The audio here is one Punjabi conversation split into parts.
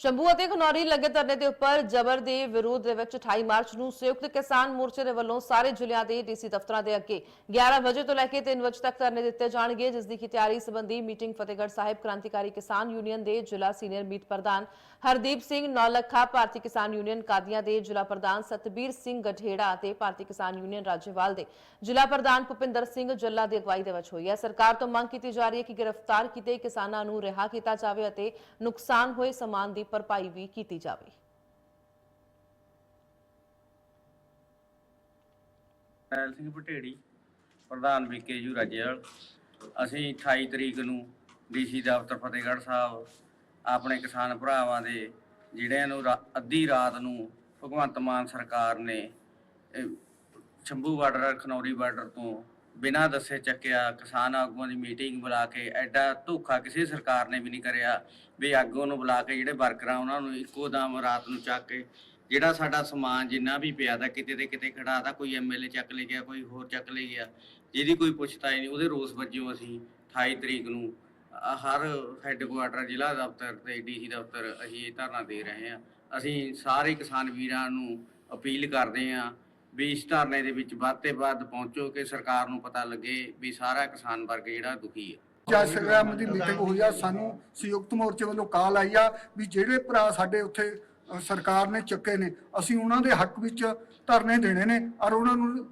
ਸ਼ੰਭੂ ਅਤੇ ਖਨੌਰੀ ਲੱਗੇ ਧਰਨੇ ਦੇ ਉੱਪਰ ਜ਼ਬਰ ਦੇ ਵਿਰੋਧ ਦੇ ਵਿੱਚ 28 ਮਾਰਚ ਨੂੰ ਸੰਯੁਕਤ ਕਿਸਾਨ ਮੋਰਚੇ ਦੇ ਵੱਲੋਂ ਸਾਰੇ ਜ਼ਿਲ੍ਹਿਆਂ ਦੇ ਡੀਸੀ ਦਫ਼ਤਰਾਂ ਦੇ ਅੱਗੇ 11 ਵਜੇ ਤੋਂ ਲੈ ਕੇ 3 ਵਜੇ ਤੱਕ ਧਰਨੇ ਦਿੱਤੇ ਜਾਣਗੇ, ਜਿਸ ਦੀ ਤਿਆਰੀ ਸੰਬੰਧੀ ਮੀਟਿੰਗ ਫਤਿਹਗੜ੍ਹ ਸਾਹਿਬ ਕ੍ਰਾਂਤੀਕਾਰੀ ਕਿਸਾਨ ਯੂਨੀਅਨ ਦੇ ਜ਼ਿਲ੍ਹਾ ਸੀਨੀਅਰ ਮੀਤ ਪ੍ਰਧਾਨ ਹਰਦੀਪ ਸਿੰਘ ਨੌਲੱਖਾ, ਭਾਰਤੀ ਕਿਸਾਨ ਯੂਨੀਅਨ ਕਾਦੀਆਂ ਦੇ ਜ਼ਿਲ੍ਹਾ ਪ੍ਰਧਾਨ ਸਤਬੀਰ ਸਿੰਘ ਗਠੇੜਾ ਅਤੇ ਭਾਰਤੀ ਕਿਸਾਨ ਯੂਨੀਅਨ ਰਾਜੇਵਾਲ ਦੇ ਜ਼ਿਲ੍ਹਾ ਪ੍ਰਧਾਨ ਭੁਪਿੰਦਰ ਸਿੰਘ ਜੱਲਾ ਦੀ ਅਗਵਾਈ ਦੇ ਵਿੱਚ ਹੋਈ ਹੈ। ਸਰਕਾਰ ਤੋਂ ਮੰਗ ਕੀਤੀ ਜਾ ਰਹੀ ਹੈ ਕਿ ਗ੍ਰਿਫਤਾਰ ਕੀਤੇ ਕਿਸਾਨਾਂ ਨੂੰ ਰਿਹਾ ਕੀਤਾ ਜਾਵੇ ਅਤੇ ਨੁਕਸਾਨ ਹੋਏ ਸਮਾਨ ਦੀ ਭਰਪਾਈ ਵੀ ਕੀਤੀ ਜਾਵੇ। ਐਲ ਸਿੰਘ ਭਟੇੜੀ ਪ੍ਰਧਾਨ ਵਿਕੇਯੂ ਰਾਜੇਵਾਲ। ਅਸੀਂ 28 ਤਰੀਕ ਨੂੰ ਡੀਸੀ ਦਫ਼ਤਰ ਫਤਿਹਗੜ੍ਹ ਸਾਹਿਬ ਆਪਣੇ ਕਿਸਾਨ ਭਰਾਵਾਂ ਦੇ ਜਿਹੜਿਆਂ ਨੂੰ ਰਾ- ਅੱਧੀ ਰਾਤ ਨੂੰ ਭਗਵੰਤ ਮਾਨ ਸਰਕਾਰ ਨੇ ਸ਼ੰਭੂ ਬਾਰਡਰ ਖਨੌਰੀ ਬਾਰਡਰ ਤੋਂ ਬਿਨਾਂ ਦੱਸੇ ਚੱਕਿਆ ਕਿਸਾਨ ਆਗੂਆਂ ਦੀ ਮੀਟਿੰਗ ਬੁਲਾ ਕੇ ਐਡਾ ਧੋਖਾ ਕਿਸੇ ਸਰਕਾਰ ਨੇ ਵੀ ਨਹੀਂ ਕਰਿਆ ਵੀ ਆਗੂਆਂ ਨੂੰ ਬੁਲਾ ਕੇ ਜਿਹੜੇ ਵਰਕਰਾਂ ਉਹਨਾਂ ਨੂੰ ਇੱਕੋ ਦਮ ਰਾਤ ਨੂੰ ਚੱਕ ਕੇ ਜਿਹੜਾ ਸਾਡਾ ਸਮਾਨ ਜਿੰਨਾ ਵੀ ਪਿਆ ਦਾ ਕਿਤੇ ਤੇ ਕਿਤੇ ਖੜਾ ਦਾ ਕੋਈ ਐਮਐਲਏ ਚੱਕ ਲੈ ਗਿਆ, ਕੋਈ ਹੋਰ ਚੱਕ ਲੈ ਗਿਆ, ਜਿਹਦੀ ਕੋਈ ਪੁੱਛਤਾਈ ਨਹੀਂ, ਉਹਦੇ ਰੋਸ ਵਜੋਂ ਅਸੀਂ 28 ਤਰੀਕ ਨੂੰ। ਹਰ ਹੈੱਡਕੁਆਟਰ ਜ਼ਿਲ੍ਹਾ ਦਫ਼ਤਰ ਤੇ ਡੀਸੀ ਦਫ਼ਤਰ ਅਸੀਂ ਇਹ ਧਰਨਾ ਦੇ ਰਹੇ ਹਾਂ। ਅਸੀਂ ਸਾਰੇ ਕਿਸਾਨ ਵੀਰਾਂ ਨੂੰ ਅਪੀਲ ਕਰਦੇ ਹਾਂ ਵੀ ਇਸ ਧਰਨੇ ਦੇ ਵਿੱਚ ਵੱਧ ਤੇ ਵੱਧ ਪਹੁੰਚੋ ਕਿ ਸਰਕਾਰ ਨੂੰ ਪਤਾ ਲੱਗੇ ਵੀ ਸਾਰਾ ਕਿਸਾਨ ਵਰਗ ਜਿਹੜਾ ਦੁਖੀ ਹੈ। ਜੈ ਸੰਗਰਾਮ ਦੀ ਮੀਟਿੰਗ ਹੋਈ ਆ, ਸਾਨੂੰ ਸੰਯੁਕਤ ਮੋਰਚੇ ਵੱਲੋਂ ਕਾਲ ਆਈ ਆ ਵੀ ਜਿਹੜੇ ਭਰਾ ਸਾਡੇ ਉੱਥੇ ਸਰਕਾਰ ਨੇ ਚੱਕੇ ਨੇ, ਅਸੀਂ ਉਹਨਾਂ ਦੇ ਹੱਕ ਵਿੱਚ ਧਰਨੇ ਦੇਣੇ ਨੇ, ਔਰ ਉਹਨਾਂ ਨੂੰ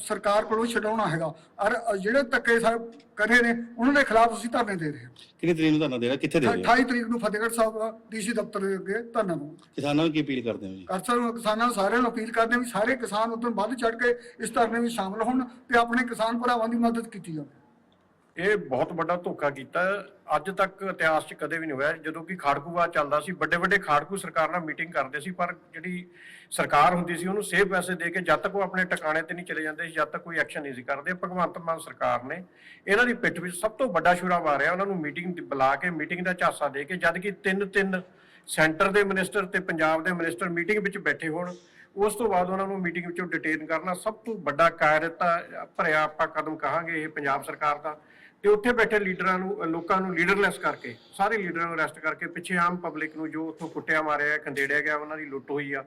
ਸਰਕਾਰ ਕੋਲੋਂ ਛਡਾਉਣਾ ਹੈਗਾ। ਔਰ ਜਿਹੜੇ ਧੱਕੇ ਸਾ ਕਰੇ ਨੇ ਉਹਨਾਂ ਦੇ ਖਿਲਾਫ ਅਸੀਂ ਧਰਨੇ ਦੇ ਰਹੇ ਹਾਂ। ਕਿੰਨੀ ਤਰੀਕ ਨੂੰ ਧਰਨਾ ਦੇ ਰਿਹਾ ਕਿੱਥੇ ਦੇ ਰਹੇ ਹੋ? 28 ਤਰੀਕ ਨੂੰ ਫਤਿਹਗੜ੍ਹ ਸਾਹਿਬ ਡੀਸੀ ਦਫ਼ਤਰ ਦੇ ਅੱਗੇ ਧਰਨਾ ਦਊਂਗੇ ਕਿਸਾਨਾਂ ਨੂੰ ਕੀ ਅਪੀਲ ਕਰਦੇ ਹੋ ਜੀ? ਅਰਸਰ ਕਿਸਾਨਾਂ ਸਾਰਿਆਂ ਨੂੰ ਅਪੀਲ ਕਰਦੇ ਹਾਂ ਵੀ ਸਾਰੇ ਕਿਸਾਨ ਉਦੋਂ ਵੱਧ ਚੜ ਕੇ ਇਸ ਧਰਨੇ ਵਿੱਚ ਸ਼ਾਮਲ ਹੋਣ ਤੇ ਆਪਣੇ ਕਿਸਾਨ ਭਰਾਵਾਂ ਦੀ ਮਦਦ ਕੀਤੀ ਜਾਵੇ। ਇਹ ਬਹੁਤ ਵੱਡਾ ਧੋਖਾ ਕੀਤਾ। ਅੱਜ ਤੱਕ ਇਤਿਹਾਸ 'ਚ ਕਦੇ ਵੀ ਨਹੀਂ ਹੋਇਆ। ਜਦੋਂ ਕਿ ਖਾੜਕੂਵਾਦ ਚੱਲਦਾ ਸੀ, ਵੱਡੇ ਵੱਡੇ ਖਾੜਕੂ ਸਰਕਾਰ ਨਾਲ ਮੀਟਿੰਗ ਕਰਦੇ ਸੀ, ਪਰ ਜਿਹੜੀ ਸਰਕਾਰ ਹੁੰਦੀ ਸੀ, ਉਹਨੂੰ ਸੇਵ ਪੈਸੇ ਦੇ ਕੇ ਜਦ ਤੱਕ ਉਹ ਆਪਣੇ ਟਿਕਾਣੇ ਤੇ ਨਹੀਂ ਚਲੇ ਜਾਂਦੇ ਸੀ, ਜਦ ਤੱਕ ਕੋਈ ਐਕਸ਼ਨ ਨਹੀਂ ਸੀ ਕਰਦੇ। ਭਗਵੰਤ ਮਾਨ ਸਰਕਾਰ ਨੇ ਇਹਨਾਂ ਦੀ ਪਿੱਠ ਵਿੱਚ ਸਭ ਤੋਂ ਵੱਡਾ ਛੁਰਾ ਮਾਰਿਆ। ਉਹਨਾਂ ਨੂੰ ਮੀਟਿੰਗ ਬੁਲਾ ਕੇ ਮੀਟਿੰਗ ਦਾ ਝਾਂਸਾ ਦੇ ਕੇ, ਜਦ ਕਿ ਤਿੰਨ ਤਿੰਨ ਸੈਂਟਰ ਦੇ ਮਿਨਿਸਟਰ ਤੇ ਪੰਜਾਬ ਦੇ ਮਿਨਿਸਟਰ ਮੀਟਿੰਗ ਵਿੱਚ ਬੈਠੇ ਹੋਣ। ਉਸ ਤੋਂ ਬਾਅਦ ਉਹਨਾਂ ਨੂੰ ਮੀਟਿੰਗ ਵਿੱਚੋਂ ਡਿਟੇਨ ਕਰਨਾ ਸਭ ਤੋਂ ਵੱਡਾ ਕਾਇਰਤਾ ਭਰਿਆ ਆਪਾਂ ਕਦਮ ਕਹਾਂਗੇ ਇਹ ਪੰਜਾਬ ਸਰਕਾਰ ਦਾ। ਤੇ ਉੱਥੇ ਬੈਠੇ ਲੀਡਰਾਂ ਨੂੰ, ਲੋਕਾਂ ਨੂੰ ਲੀਡਰਲੈਸ ਕਰਕੇ, ਸਾਰੇ ਲੀਡਰਾਂ ਨੂੰ ਅਰੈਸਟ ਕਰਕੇ ਪਿੱਛੇ ਆਮ ਪਬਲਿਕ ਨੂੰ ਜੋ ਉੱਥੋਂ ਕੁੱਟਿਆ, ਮਾਰਿਆ ਖੰਡੇੜਿਆ ਗਿਆ, ਉਹਨਾਂ ਦੀ ਲੁੱਟ ਹੋਈ ਆ।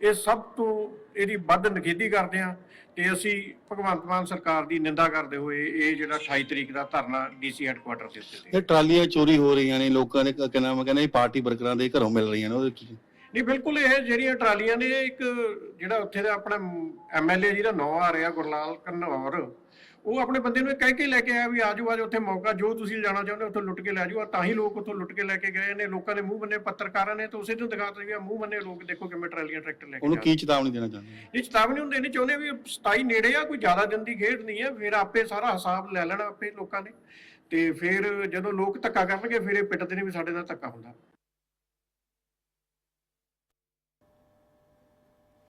ਇਹ ਸਭ ਤੋਂ ਇਹਦੀ ਵੱਧ ਨਿਖੇਧੀ ਕਰਦੇ ਆ ਤੇ ਅਸੀਂ ਭਗਵੰਤ ਮਾਨ ਸਰਕਾਰ ਦੀ ਨਿੰਦਾ ਕਰਦੇ ਹੋਏ ਇਹ ਜਿਹੜਾ 28 ਤਰੀਕ ਦਾ ਧਰਨਾ ਡੀਸੀ ਹੈੱਡਕੁਆਟਰ ਤੇ ਉੱਤੇ ਇਹ ਟਰਾਲੀਆਂ ਚੋਰੀ ਹੋ ਰਹੀਆਂ ਨੇ, ਲੋਕਾਂ ਨੇ ਕਹਿੰਦਾ ਮੈਂ ਕਹਿੰਦਾ ਇਹ ਪਾਰਟੀ ਵਰਕਰਾਂ ਦੇ ਘਰੋਂ ਮਿਲ ਰਹੀਆਂ ਨੇ, ਉਹਦੇ ਨਹੀਂ ਬਿਲਕੁਲ ਇਹ ਜਿਹੜੀਆਂ ਟਰਾਲੀਆਂ ਨੇ ਇੱਕ ਜਿਹੜਾ ਉੱਥੇ ਦਾ ਆਪਣਾ ਐਮਐਲਏ ਜਿਹਦਾ ਨਾਂ ਆ ਰਿਹਾ ਗੁਰਲਾਲ ਘਨੌਰ ਉਹ ਆਪਣੇ ਬੰਦੇ ਨੂੰ ਇਹ ਕਹਿ ਕੇ ਲੈ ਕੇ ਆਇਆ ਵੀ ਆਜੋ ਆਜੋ ਉੱਥੇ ਮੌਕਾ ਜੋ ਤੁਸੀਂ ਜਾਣਾ ਚਾਹੁੰਦੇ ਉੱਥੋਂ ਲੁੱਟ ਕੇ ਲੈ ਜਾਓ। ਤਾਂ ਹੀ ਲੋਕ ਉੱਥੋਂ ਲੁੱਟ ਕੇ ਲੈ ਕੇ ਗਏ ਨੇ ਲੋਕਾਂ ਦੇ ਮੂੰਹ ਬੰਨੇ ਪੱਤਰਕਾਰਾਂ ਨੇ ਤਾਂ ਉਸੇ ਨੂੰ ਦਿਖਾਤਾ ਵੀ ਆ ਮੂੰਹ ਬੰਨੇ ਲੋਕ ਦੇਖੋ ਕਿਵੇਂ ਟਰਾਲੀਆਂ ਟਰੈਕਟਰ ਲੈ ਕੇ ਉਹਨੂੰ ਕੀ ਚੇਤਾਵਨੀ ਦੇਣਾ ਚਾਹੁੰਦੇ ਇਹ ਚੇਤਾਵਨੀ ਹੁੰਦੇ ਨਹੀਂ ਚਾਹੁੰਦੇ ਵੀ 27 ਨੇੜੇ ਆ ਕੋਈ ਜ਼ਿਆਦਾ ਦਿਨ ਦੀ ਖੇਡ ਨਹੀਂ ਹੈ ਫਿਰ ਆਪੇ ਸਾਰਾ ਹਿਸਾਬ ਲੈ ਲੈਣਾ ਆਪੇ ਲੋਕਾਂ ਨੇ। ਤੇ ਫਿਰ ਜਦੋਂ ਲੋਕ ਧੱਕਾ ਕਰਨਗੇ ਫਿਰ ਇਹ ਪਿੱਟਦੇ ਨੇ ਵੀ ਸਾਡੇ ਨਾਲ ਧੱਕਾ ਹੁੰਦਾ।